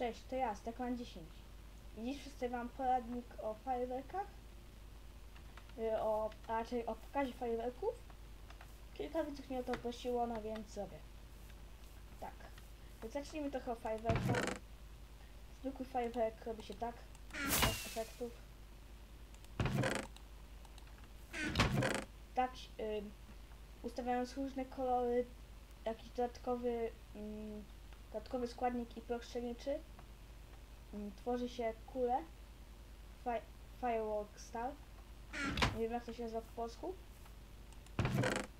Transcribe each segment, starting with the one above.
Cześć, to ja, Stekman 10. I dziś przedstawiam poradnik o fajerwerkach, y, o, a raczej o pokazie fajerwerków. Kilka widzów mnie o to prosiło, no więc zrobię. Tak, więc zacznijmy trochę o fajerwerkach. Zwykły fajerwerk robi się tak, bez efektów. Tak, y, ustawiając różne kolory, jakiś dodatkowy mm, dodatkowy składnik i proch strzelniczy. Mm, Tworzy się kule. Fi firework star. Nie wiem jak to się nazywa po polsku.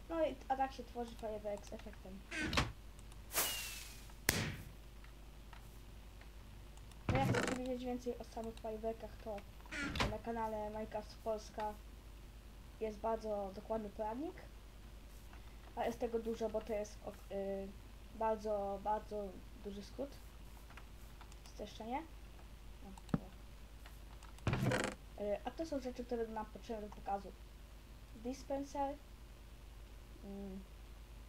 No i a tak się tworzy fajerwerk z efektem. No jak chcecie wiedzieć więcej o samych fajerwerkach, to na kanale Minecraft Polska jest bardzo dokładny poradnik. A jest tego dużo, bo to jest ok- y, bardzo, bardzo duży skrót. Streszczenie. Y, A to są rzeczy, które nam potrzebne do pokazu. Dispenser, mm,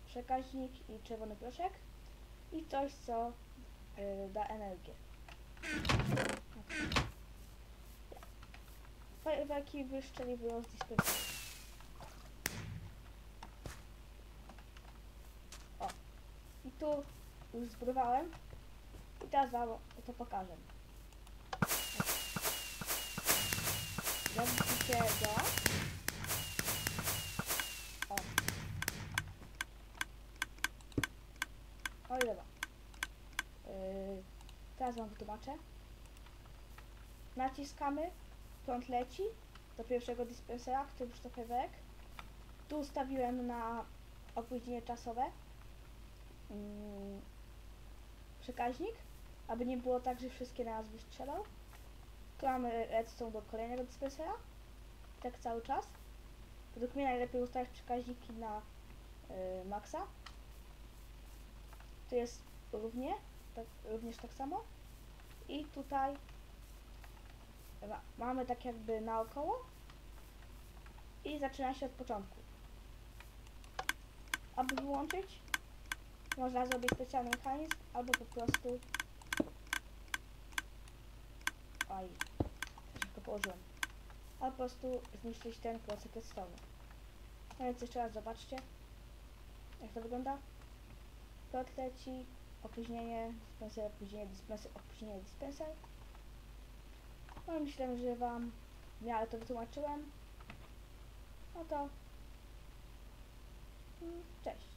przekaźnik i czerwony proszek i coś, co y, da energię. Fajerwerki wyszczeliwują z dispenseru. Tu już zbrywałem i teraz wam to pokażę. Widzicie działa. O. O ile ma. Yy, teraz wam wytłumaczę. Naciskamy, prąd leci do pierwszego dispensera, który już to fajerwerek. Tu ustawiłem na opóźnienie czasowe mm, przekaźnik, aby nie było tak, że wszystkie naraz wystrzelał. Tu mamy redstone do kolejnego dispensera, tak cały czas. Według mnie najlepiej ustawiać przekaźniki na y, maksa. Tu jest równie, tak, również tak samo. I tutaj ma, mamy tak jakby naokoło i zaczyna się od początku. Aby wyłączyć, można zrobić specjalny mechanizm, albo po prostu... Aj, szybko położyłem. Albo po prostu zniszczyć ten klocek redstone. No więc jeszcze raz zobaczcie, jak to wygląda. Plot leci, opóźnienie, dispenser, opóźnienie, dispenser, opóźnienie, dispenser. No myślę, że Wam w miarę to wytłumaczyłem. No to... mm, Cześć.